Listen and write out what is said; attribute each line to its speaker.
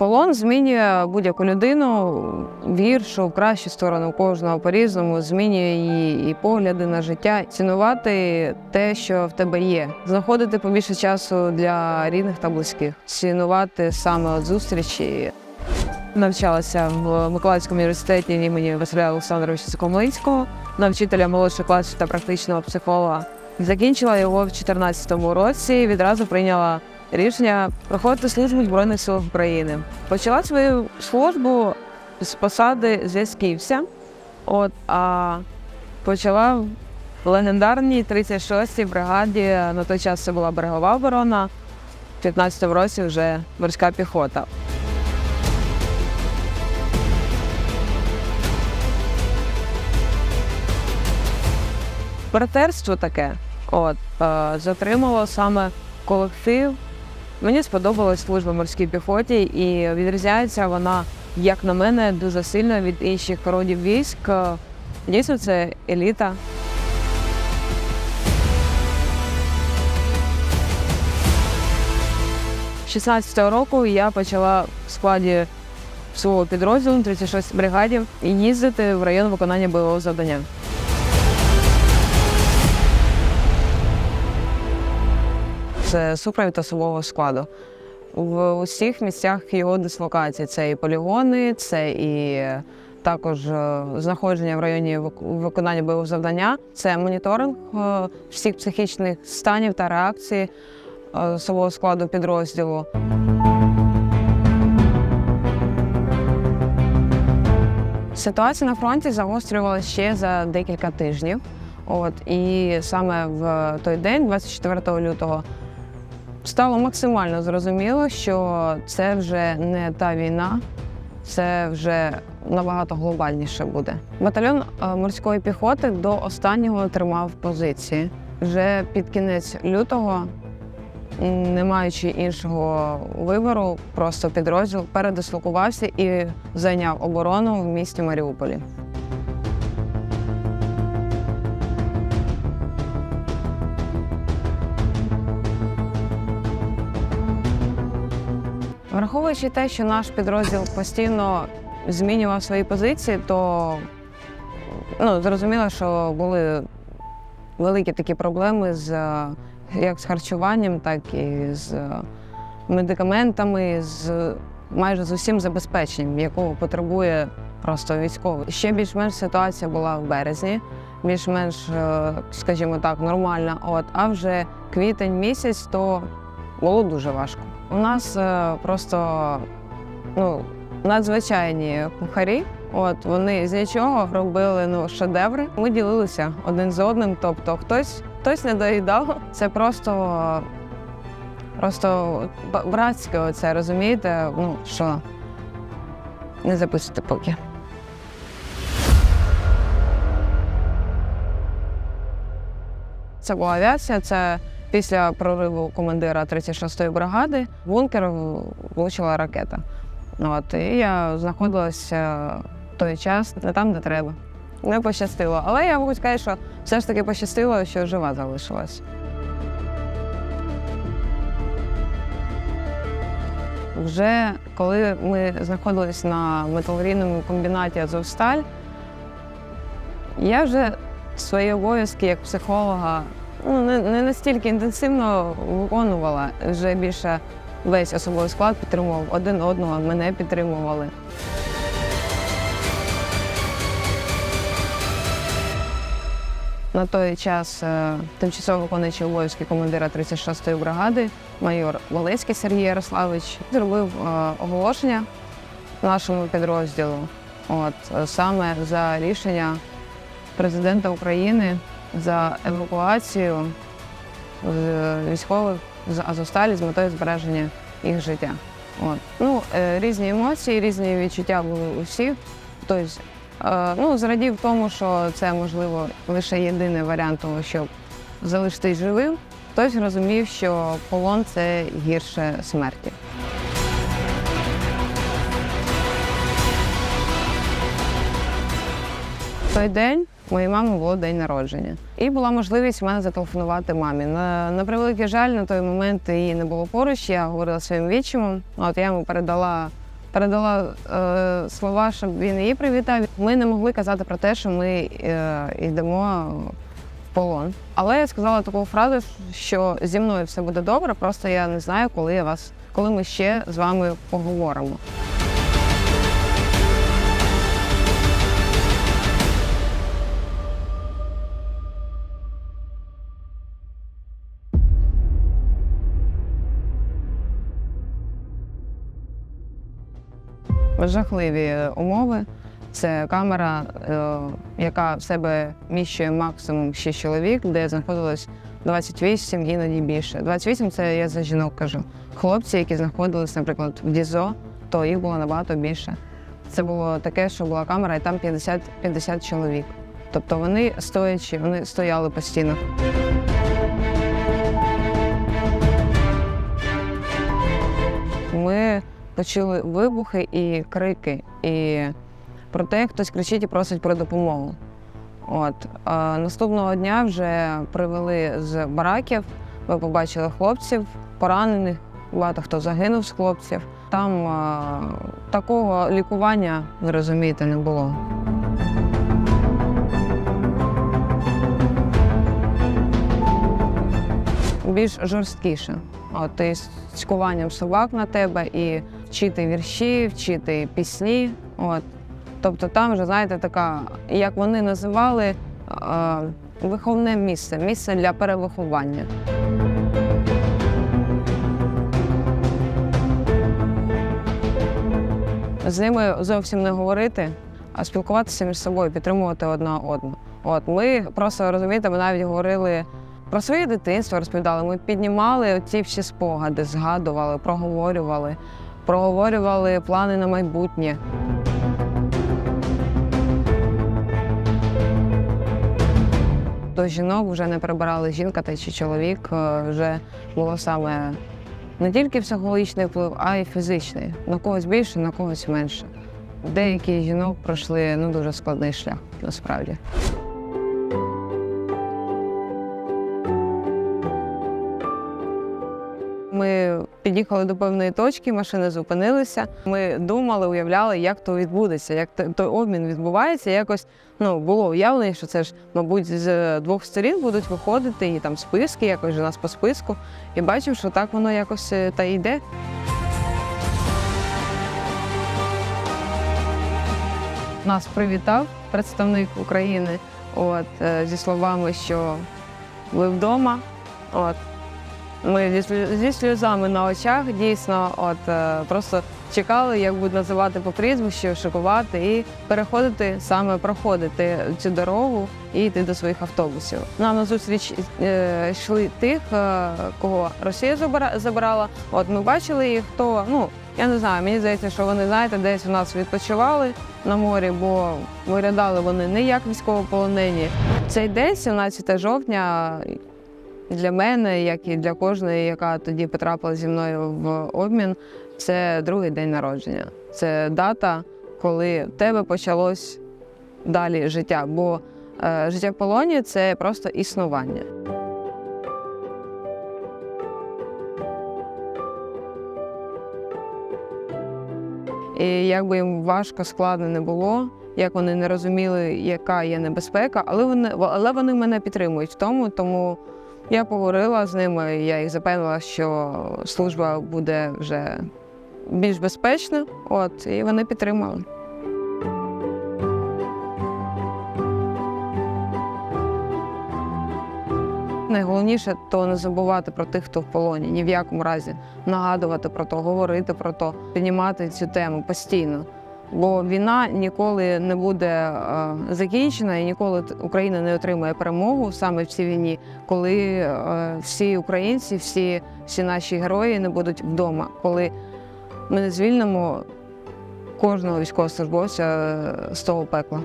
Speaker 1: Полон змінює будь-яку людину в гіршу, в кращу сторону кожного по-різному, змінює її і погляди на життя, цінувати те, що в тебе є, знаходити побільше часу для рідних та близьких, цінувати саме от зустрічі. Навчалася в Миколаївському університеті імені Василя Олександровича Сокомлинського на вчителя молодших класів та практичного психолога. Закінчила його в 2014 році. Відразу прийняла рішення проходити службу Збройних силах України. Почала свою службу з посади зв'язківця. От а почала в легендарній 36-й бригаді. На той час це була берегова оборона. В 15-му році вже морська піхота. братерство таке. От е, затримало саме колектив. Мені сподобалась служба морській піхоті, і відрізняється вона, як на мене, дуже сильно від інших родів військ. Дійсно, це еліта. З 16-го року я почала в складі свого підрозділу 36 бригаді і їздити в район виконання бойового завдання. Це супровід особового складу. В усіх місцях його дислокації це і полігони, це і також е, знаходження в районі виконання бойового завдання, це моніторинг е, всіх психічних станів та реакцій е, особового складу підрозділу. Ситуація на фронті загострювалася ще за декілька тижнів. От і саме в той день, 24 лютого, стало максимально зрозуміло, що це вже не та війна, це вже набагато глобальніше буде. Батальйон е, морської піхоти до останнього тримав позиції. Вже під кінець лютого, не маючи іншого вибору, просто підрозділ передислокувався і зайняв оборону в місті Маріуполі. Враховуючи те, що наш підрозділ постійно змінював свої позиції, то ну, зрозуміло, що були великі такі проблеми з як з харчуванням, так і з медикаментами, з майже з усім забезпеченням, якого потребує просто військовий. Ще більш-менш ситуація була в березні, більш-менш, е, скажімо так, нормальна. От, а вже квітень місяць, то було дуже важко. У нас е, просто ну, надзвичайні кухарі. От вони з нічого робили ну, шедеври. Ми ділилися один з одним. Тобто, хтось хтось не доїдав. Це просто, просто братське оце, розумієте? Ну що не записуйте поки. Це була авіація. Це після прориву командира 36-ї бригади в бункер влучила ракета. От, і я знаходилася в той час не там, де треба. Не пощастило. Але я можу сказати, що все ж таки пощастило, що жива залишилась. Вже коли ми знаходились на металургійному комбінаті Азовсталь, я вже свої обов'язки як психолога ну, не, не настільки інтенсивно виконувала. Вже більше весь особовий склад підтримував один одного, мене підтримували. На той час е, тимчасово виконуючий обов'язки командира 36-ї бригади, майор Волецький Сергій Ярославович, зробив е, оголошення нашому підрозділу. От е, саме за рішення президента України за евакуацію з військових з Азовсталі з метою збереження їх життя. От. Ну, е, різні емоції, різні відчуття були у всіх. Тобто, е, ну, зрадів тому, що це можливо лише єдиний варіант того, щоб залишитись живим. Хтось розумів, що полон це гірше смерті. Той день моєї мами було день народження. І була можливість в мене зателефонувати мамі. На, на превеликий жаль, на той момент її не було поруч. Я говорила своїм відчимом. От я йому передала передала е, слова, щоб він її привітав. Ми не могли казати про те, що ми е, йдемо в полон. Але я сказала таку фразу, що зі мною все буде добре, просто я не знаю, коли я вас, коли ми ще з вами поговоримо. Жахливі умови. Це камера, е, яка в себе міщує максимум 6 чоловік, де знаходилось 28, іноді більше. 28 це я за жінок кажу. Хлопці, які знаходились, наприклад, в ДІЗО, то їх було набагато більше. Це було таке, що була камера, і там 50, 50 чоловік. Тобто вони стоячи, вони стояли постійно. Ми почули вибухи і крики, і про те, хтось кричить і просить про допомогу. От а наступного дня вже привели з бараків. Ви побачили хлопців, поранених, багато хто загинув з хлопців. Там а, такого лікування, ви розумієте, не було. Більш жорсткіше. От і з цькуванням собак на тебе, і вчити вірші, вчити пісні. От. Тобто там вже, знаєте, така, як вони називали, виховне місце, місце для перевиховання. З ними зовсім не говорити, а спілкуватися між собою, підтримувати одна одну. От ми просто розумієте, ми навіть говорили про своє дитинство, розповідали. Ми піднімали ці всі спогади, згадували, проговорювали, проговорювали плани на майбутнє. До жінок вже не прибирали жінка та чи чоловік. е, Вже було саме не тільки психологічний вплив, а й фізичний. На когось більше, на когось менше. Деякі жінок пройшли ну, дуже складний шлях насправді. Під'їхали до певної точки, машини зупинилися. Ми думали, уявляли, як то відбудеться, як той обмін відбувається. Якось ну було уявлення, що це ж, мабуть, з двох сторін будуть виходити і там списки, якось же нас по списку. І бачив, що так воно якось е, та йде. Нас привітав представник України от, е, зі словами, що ви вдома. От, ми зі, сльозами на очах дійсно от, е, просто чекали, як будуть називати по прізвищу, шокувати і переходити, саме проходити цю дорогу і йти до своїх автобусів. Нам на зустріч е, йшли тих, е, кого Росія забира- забирала. От ми бачили їх, хто, ну я не знаю, мені здається, що вони, знаєте, десь у нас відпочивали на морі, бо виглядали вони не як військовополонені. Цей день, 17 жовтня, для мене, як і для кожної, яка тоді потрапила зі мною в обмін, це другий день народження. Це дата, коли в тебе почалось далі життя. Бо е, життя в полоні це просто існування. І як би їм важко, складно не було, як вони не розуміли, яка є небезпека, але вони, але вони мене підтримують в тому, тому я поговорила з ними, я їх запевнила, що служба буде вже більш безпечна, от, і вони підтримали. Найголовніше то не забувати про тих, хто в полоні, ні в якому разі нагадувати про то, говорити про то, піднімати цю тему постійно. Бо війна ніколи не буде е, закінчена і ніколи Україна не отримає перемогу саме в цій війні, коли е, всі українці, всі, всі наші герої не будуть вдома, коли ми не звільнимо кожного військовослужбовця е, з того пекла.